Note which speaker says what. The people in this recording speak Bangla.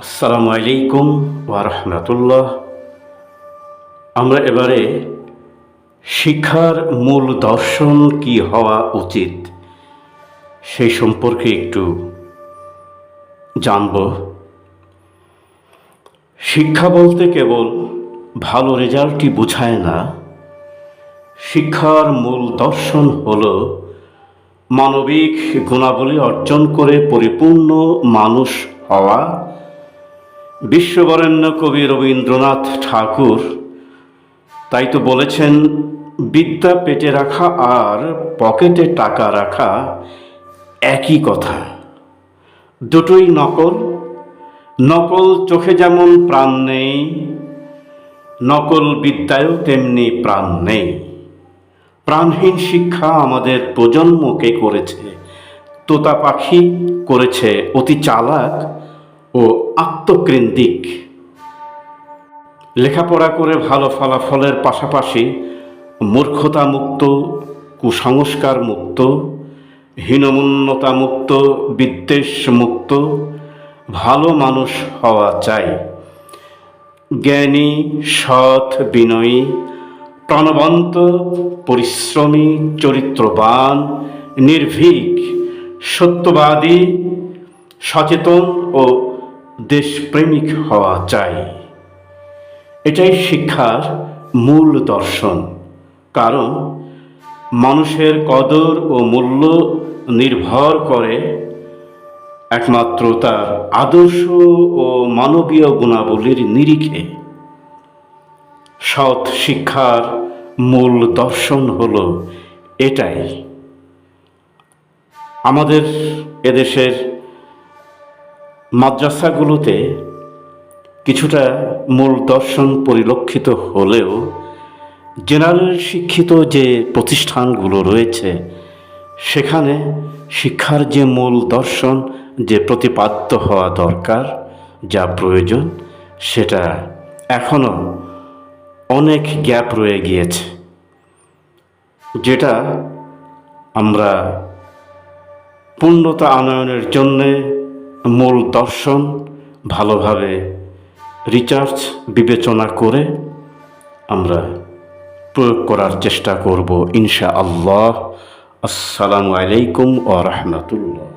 Speaker 1: আসসালামু আলাইকুম রাহমাতুল্লাহ আমরা এবারে শিক্ষার মূল দর্শন কি হওয়া উচিত সেই সম্পর্কে একটু জানব। শিক্ষা বলতে কেবল ভালো রেজাল্টই বোঝায় না, শিক্ষার মূল দর্শন হলো মানবিক গুণাবলী অর্জন করে পরিপূর্ণ মানুষ হওয়া বিশ্ববরেণ্য কবি রবীন্দ্রনাথ ঠাকুর। তাই তো বলেছেন, বিদ্যা পেটে রাখা আর পকেটে টাকা রাখা একই কথা। দুটোই নকল। নকল চোখে যেমন প্রাণ নেই, নকল বিদ্যায়ও তেমনি প্রাণ নেই। প্রাণহীন শিক্ষা আমাদের প্রজন্মকে করেছে। তোতা পাখি করেছে অতি চালাক ও আত্মকেন্দ্রিক। লেখাপড়া করে ভালো ফলাফলের পাশাপাশি মূর্খতা মুক্ত কুসংস্কার মুক্ত হীনমন্যতা মুক্ত বিদ্বেষ মুক্ত ভালো মানুষ হওয়া চাই। জ্ঞানী, সৎ, বিনয়ী প্রাণবন্ত, পরিশ্রমী, চরিত্রবান, নির্ভীক, সত্যবাদী, সচেতন ও দেশপ্রেমিক হওয়া চাই। এটাই শিক্ষার মূল দর্শন। কারণ মানুষের কদর ও মূল্য নির্ভর করে একমাত্র তার আদর্শ ও মানবীয় গুণাবলীর নিরিখে। সৎ শিক্ষার মূল দর্শন হল এটাই। আমাদের এদেশের মাদ্রাসাগুলোতে কিছুটা মূল দর্শন পরিলক্ষিত হলেও জেনারেল শিক্ষিত যে প্রতিষ্ঠানগুলো রয়েছে, সেখানে শিক্ষার যে মূল দর্শন, যে প্রতিপাদ্য হওয়া দরকার, যা প্রয়োজন, সেটা এখনও অনেক গ্যাপ রয়ে গিয়েছে, যেটা আমরা পূর্ণতা আনয়নের জন্যে মূল দর্শন, ভালোভাবে রিচার্জ বিবেচনা করে আমরা প্রয়োগ করার চেষ্টা করব ইনশা আল্লাহ আসসালামু আলাইকুম ও রহমতুল্লাহ।